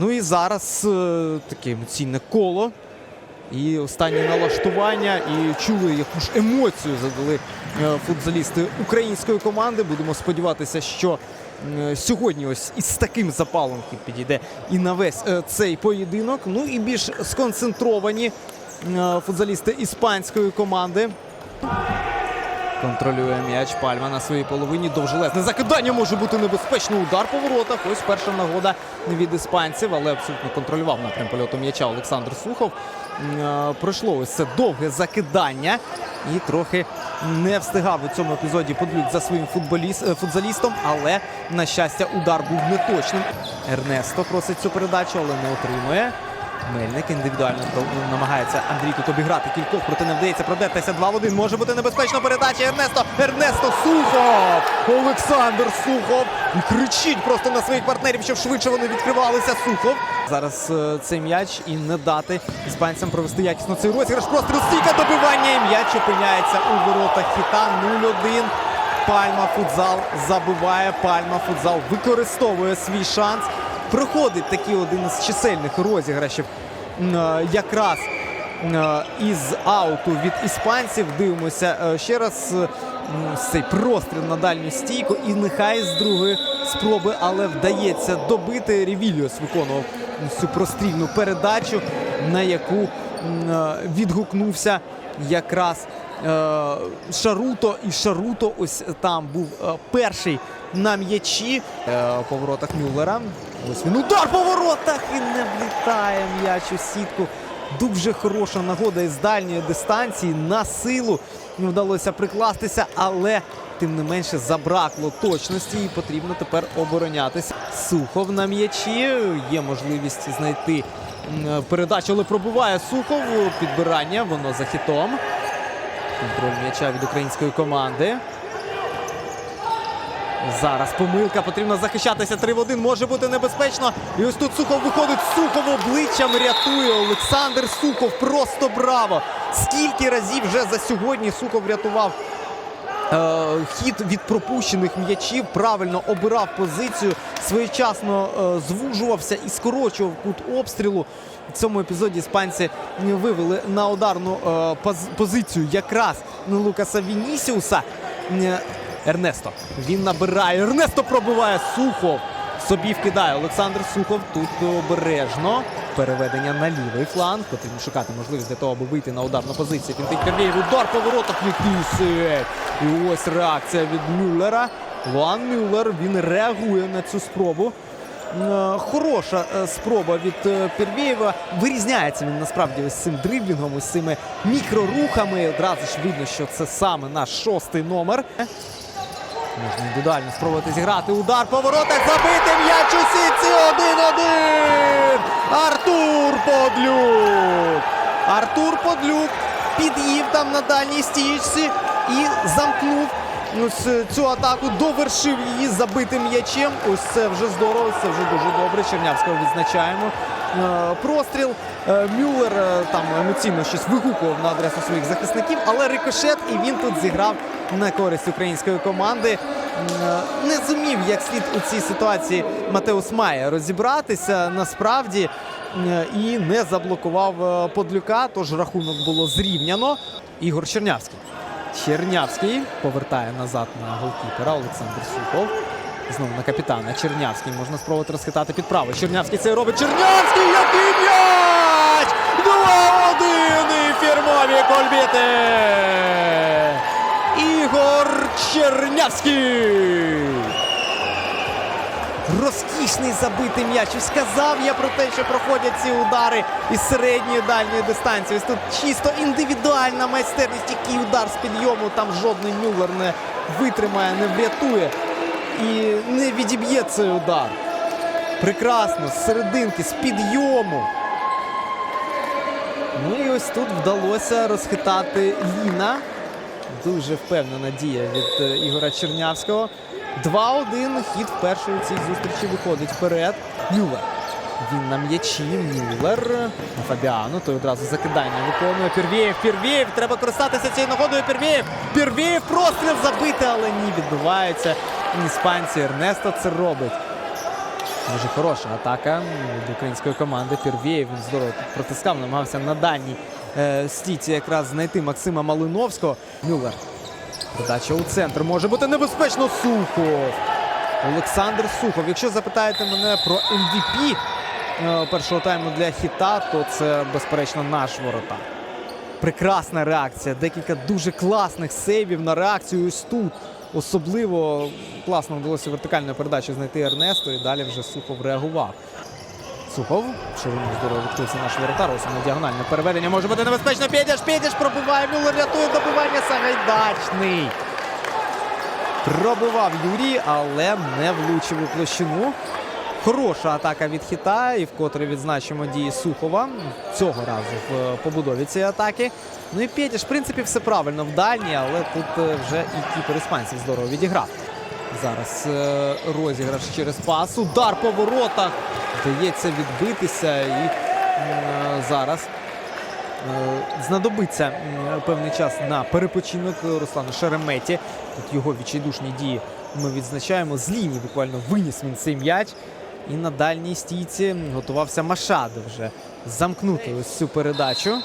Ну і зараз е, таке емоційне коло. І останні налаштування. І чули, яку ж емоцію задали е, футзалісти української команди. Будемо сподіватися, що е, сьогодні ось із таким запалом підійде і на весь цей поєдинок. Ну і більш сконцентровані футзалісти іспанської команди. Контролює м'яч Пальма на своїй половині. Довжелезне закидання може бути небезпечний удар по воротах. Ось перша нагода від іспанців, але абсолютно контролював напрям польоту м'яча Олександр Сухов. Е, Пройшло ось це довге закидання і трохи не встигав у цьому епізоді подлюк за своїм футболіст, е, але на щастя удар був неточним. Ернесто просить цю передачу, але не отримує. Мельник індивідуально намагається Андрій тут обіграти кількох, проте не вдається продертися 2 в 1. Може бути небезпечна передача. Ернесто! Ернесто Сухов! Олександр Сухов! Кричить просто на своїх партнерів, щоб швидше вони відкривалися. Сухов. Зараз е, цей м'яч і не дати іспанцям провести якісно цей розіграш. Простріл стійка добивання. І м'яч опиняється у воротах хіта 0-1. Пальма футзал забиває. Пальма футзал використовує свій шанс. Проходить такий один із чисельних розіграшів е, якраз е, із ауту від іспанців. Дивимося е, ще раз. Цей простріл на дальню стійку. І нехай з другої спроби, але вдається добити. Ревіліус виконував цю прострільну передачу, на яку відгукнувся якраз Шаруто. І Шаруто ось там був е, перший на м'ячі е, по воротах Мюллера. Ось він удар по воротах і не влітає м'яч у сітку. Дуже хороша нагода із дальньої дистанції на силу не вдалося прикластися, але тим не менше забракло точності і потрібно тепер оборонятися. Сухов на м'ячі. Є можливість знайти передачу, але пробуває Сухов. Підбирання, воно за хітом. Контроль м'яча від української команди. Зараз помилка, потрібно захищатися 3 в 1, може бути небезпечно. І ось тут Сухов виходить, Сухов обличчям рятує. Олександр Сухов, просто браво! Скільки разів вже за сьогодні Сухов врятував е, хід від пропущених м'ячів, правильно обирав позицію, своєчасно е, звужувався і скорочував кут обстрілу. В цьому епізоді іспанці вивели на ударну е, поз- позицію якраз Лукаса Вінісіуса. Е, Ернесто. Він набирає. Ернесто пробиває Сухов. Собі вкидає Олександр Сухов. Тут обережно. Переведення на лівий фланг. Потрібно шукати можливість для того, аби вийти на ударну позицію. Фінтить Карлєєв. Удар по воротах. Який. І ось реакція від Мюллера. Луан Мюллер. Він реагує на цю спробу. Е, Хороша е, спроба від е, Вирізняється він насправді ось цим дриблінгом, ось цими мікрорухами. Одразу ж видно, що це саме наш шостий номер. Можна індивідуально спробувати зіграти. Удар по воротах. Забити м'яч у сітці 1-1. Артур Подлюк. Артур Подлюк під'їв там на дальній стічці і замкнув е, цю атаку, довершив її забитим м'ячем. Ось це вже здорово, це вже дуже добре. Чернявського відзначаємо. Е, Простріл. Е, Мюллер е, там емоційно щось вигукував на адресу своїх захисників, але рикошет і він тут зіграв на користь української команди. Не зумів як слід у цій ситуації Матеус Має розібратися насправді і не заблокував е, Подлюка. Тож рахунок було зрівняно. Ігор Чернявський. Чернявський повертає назад на голкіпера Олександр Сухов. Знову на капітана Чернявський. Можна спробувати розхитати під право. Чернявський це робить. Чернявський! Який м'яч! 2-1 і фірмові кольбіти! Ігор Чернявський! Розкішний забитий м'яч. І сказав я про те, що проходять ці удари із середньої дальньої дистанції. Ось тут чисто індивідуальна майстерність, який удар з підйому. Там жодний Мюллер не витримає, не врятує і не відіб'є цей удар. Прекрасно, з серединки, з підйому. Ну і ось тут вдалося розхитати Ліна. Дуже впевнена дія від е, Ігоря Чернявського. 2-1. Хід вперше у цій зустрічі виходить вперед. Мюллер. Він на м'ячі. Мюллер. На Фабіану. Той одразу закидання виконує. Пірвєєв. Пірвєєв. Треба користатися цією нагодою. Пірвєєв. Пірвєєв. Простріл забити, але ні. Відбувається. Іспанці. Ернесто це робить. Дуже хороша атака від української команди. Пірвєєв він здорово протискав, намагався на дальній е, стійці якраз знайти Максима Малиновського. Мюллер. Подача у центр може бути небезпечно. Сухов. Олександр Сухов. Якщо запитаєте мене про MVP е, першого тайму для хіта, то це безперечно наш воротар. Прекрасна реакція. Декілька дуже класних сейвів на реакцію ось тут. Особливо класно вдалося вертикальною передачею знайти Ернесту і далі вже Сухов реагував. Сухов, ширину здорово відкрився наш воротар. Ось на діагональне переведення може бути небезпечно. Пєдяш, Пєдяш пробиває. Мюллер рятує добивання Сагайдачний. Пробивав Юрій, але не влучив у площину. Хороша атака від хіта, і вкотре відзначимо дії Сухова цього разу в е, побудові цієї атаки. Ну і Пєтіш, в принципі, все правильно в дальній, але тут е, вже і кіпер іспанців здорово відіграв. Зараз е, розіграш через пас. Удар по воротах. Вдається відбитися. І е, зараз е, знадобиться певний час на перепочинок Руслану Шереметі. Тут його відчайдушні дії ми відзначаємо. З лінії буквально виніс він цей м'яч. І на дальній стійці готувався Машад вже замкнути ось цю передачу.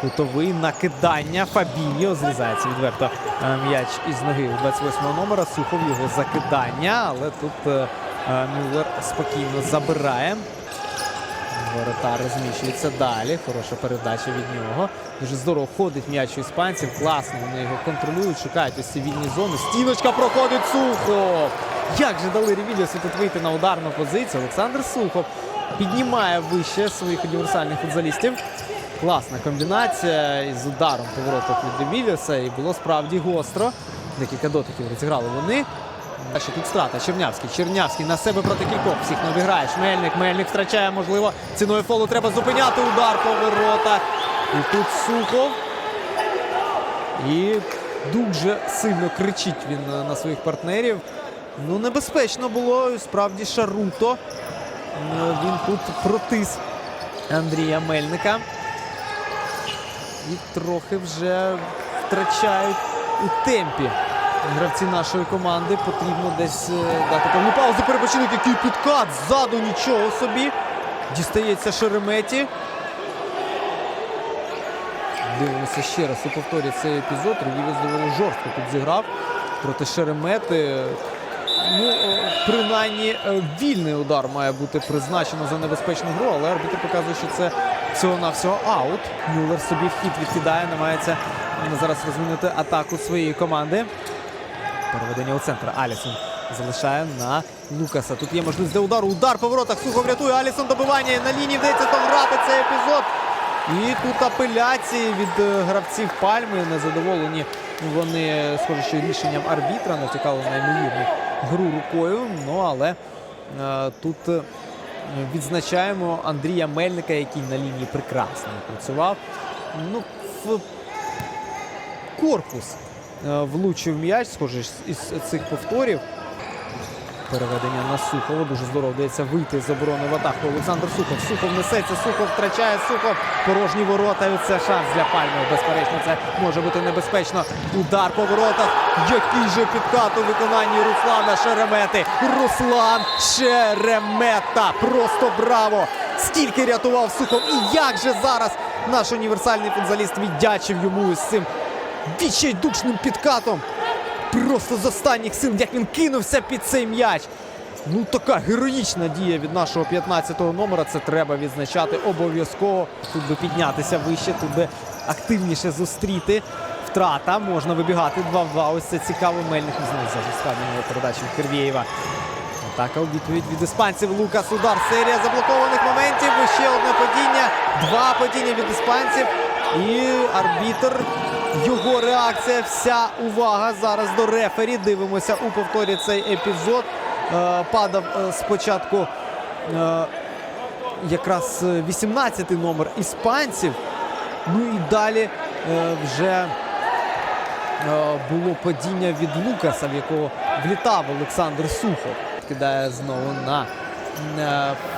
Кутовий накидання. Фабіньо зрізається відверто е, м'яч із ноги у 28-го номера. Сухов його закидання, але тут Мюллер спокійно забирає. Воротар розміщується далі. Хороша передача від нього. Дуже здорово ходить м'яч у іспанців. Класно, вони його контролюють, шукають ось ці вільні зони. Стіночка проходить Сухов. Як же дали Ревіліусу тут вийти на ударну позицію? Олександр Сухов піднімає вище своїх універсальних футзалістів. Класна комбінація із ударом по воротах від Ревіліуса. І було справді гостро. Декілька дотиків розіграли вони. Тут страта. Чернявський. Чернявський на себе проти кількох. Всіх не обіграєш. Мельник. Мельник втрачає, можливо, ціною фолу треба зупиняти удар по воротах. І тут Сухов. І дуже сильно кричить він на своїх партнерів. Ну, небезпечно було. Справді Шаруто. Він тут протис Андрія Мельника. І трохи вже втрачають у темпі гравці нашої команди. Потрібно десь е, дати певну паузу. Перепочинок, який підкат ззаду нічого собі. Дістається Шереметі. Дивимося ще раз у повторі цей епізод. Ревіліс доволі жорстко тут зіграв проти Шеремети. Ну, е, принаймні, е, вільний удар має бути призначено за небезпечну гру, але арбітр показує, що це всього-навсього аут. Мюллер собі вхід відкидає, намагається зараз розвинути атаку своєї команди. Переведення у центр. Алісон залишає на Лукаса. Тут є можливість для удару. Удар по воротах. Сухов рятує. Алісон добивання. На лінії вдається дограти цей епізод. І тут апеляції від е, гравців Пальми. Незадоволені вони, схоже, що рішенням арбітра натякали на ймовірну гру рукою. Ну але е, тут е, відзначаємо Андрія Мельника, який на лінії прекрасно працював. Ну, в корпус влучив м'яч, схоже, із цих повторів. Переведення на Сухова. Дуже здорово вдається вийти з оборони в атаку. Олександр Сухов. Сухов несеться. Сухов втрачає Сухов. Порожні ворота. І це шанс для Пальми. Безперечно, це може бути небезпечно. Удар по воротах. Який же підкат у виконанні Руслана Шеремети. Руслан Шеремета. Просто браво! Скільки рятував Сухов. І як же зараз наш універсальний футзаліст віддячив йому із цим відчайдушним підкатом. Просто з останніх сил, як він кинувся під цей м'яч. Ну, така героїчна дія від нашого 15-го номера. Це треба відзначати обов'язково. Тут би піднятися вище, тут би активніше зустріти. Втрата. Можна вибігати 2-2. Ось це цікаво. Мельник знає за передачі від Кирвєєва. Атака у відповідь від іспанців. Лукас удар. Серія заблокованих моментів. Ще одне падіння. Два падіння від іспанців. І арбітр. Його реакція. Вся увага зараз до рефері. Дивимося у повторі цей епізод. Е, падав е, спочатку е, якраз 18-й номер іспанців. Ну і далі вже було падіння від Лукаса, в якого влітав Олександр Сухов. Кидає знову на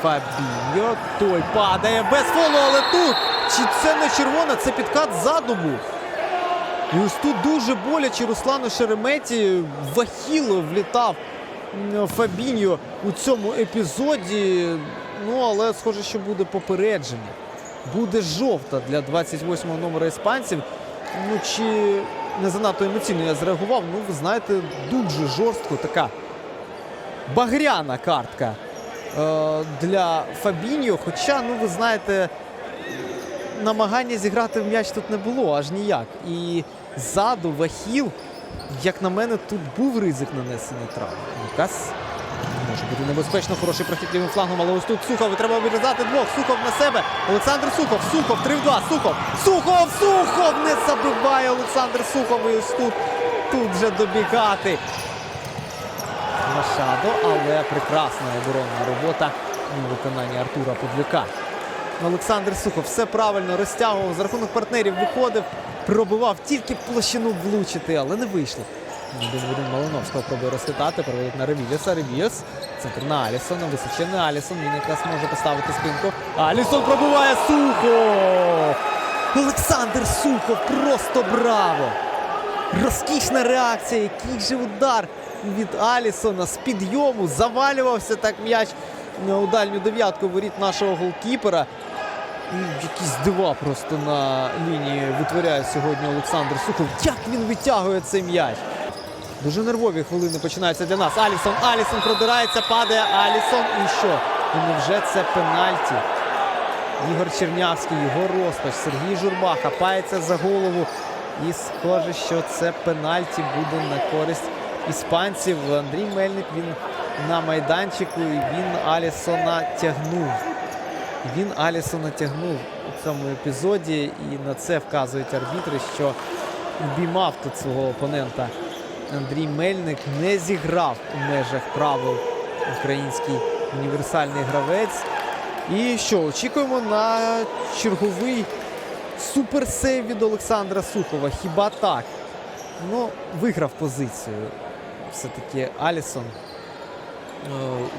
Фабіньо. Той падає без фолу, але тут. Чи це не червона, це підкат ззаду був. І ось тут дуже боляче Руслану Шереметі. Вахіло влітав Фабіньо у цьому епізоді. Ну, але схоже, що буде попередження. Буде жовта для 28-го номера іспанців. Ну, чи не занадто емоційно я зреагував? Ну, ви знаєте, дуже жорстко така багряна картка е, для Фабіньо. Хоча, ну, ви знаєте, намагання зіграти в м'яч тут не було аж ніяк. І ззаду Вахіл, як на мене, тут був ризик нанесення травми. Лукас може бути небезпечно, хороший прохід лівим флангом, але ось тут Сухов, і треба вирізати двох. Сухов на себе. Олександр Сухов, Сухов, 3 в 2, Сухов, Сухов, Сухов! Не забиває Олександр Сухов. І ось тут, тут вже добігати. Машадо, але прекрасна оборонна робота у виконанні Артура Подвіка. Олександр Сухов все правильно розтягував, за рахунок партнерів виходив, пробивав тільки площину влучити, але не вийшло. В один Малиновського пробує розхитати, переводить на Ревіліса. Ревіліс. Центр на Алісона. Височений Алісон. Він якраз може поставити спинку. Алісон пробиває Сухов! Олександр Сухов! Просто браво! Розкішна реакція, який же удар від Алісона з підйому. Завалювався так м'яч у дальню дев'ятку воріт нашого голкіпера. Якісь дива просто на лінії витворяє сьогодні Олександр Сухов. Як він витягує цей м'яч? Дуже нервові хвилини починаються для нас. Алісон, Алісон продирається, падає Алісон. І що? І невже це пенальті? Ігор Чернявський, його розпач, Сергій Журба хапається за голову. І схоже, що це пенальті буде на користь іспанців. Андрій Мельник він на майданчику і він Алісона тягнув. Він Алісона тягнув у цьому епізоді, і на це вказують арбітри, що обіймав тут свого опонента Андрій Мельник, не зіграв у межах правил український універсальний гравець. І що, очікуємо на черговий суперсейв від Олександра Сухова. Хіба так? Ну, виграв позицію. Все-таки Алісон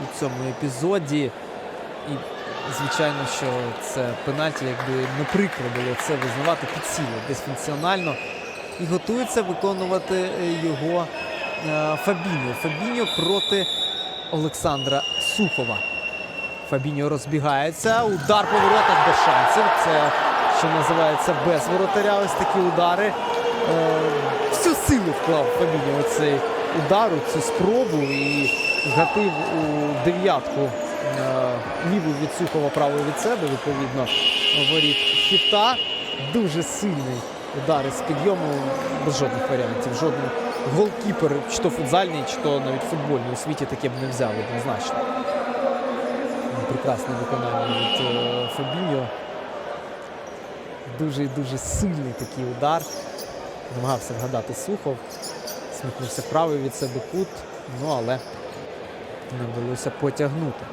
у цьому епізоді. І, звичайно, що це пенальті, якби не прикро було це визнавати підсіло дисфункціонально. І готується виконувати е, його е, Фабіньо. Фабіньо проти Олександра Сухова. Фабіньо розбігається. Удар по воротах без шансів. Це, що називається, без воротаря. Ось такі удари. Е, всю силу вклав Фабіньо у цей удар, у цю спробу і гатив у дев'ятку е, ліву від Сухова, праву від себе, відповідно, воріт хіта. Дуже сильний удар із підйому, без жодних варіантів. Жодний голкіпер, чи то футзальний, чи то навіть футбольний у світі таке б не взяв однозначно. Прекрасне виконання від е, Фабіньо. Дуже і дуже сильний такий удар. Намагався вгадати Сухов. Смикнувся правий від себе кут, ну але не вдалося потягнути.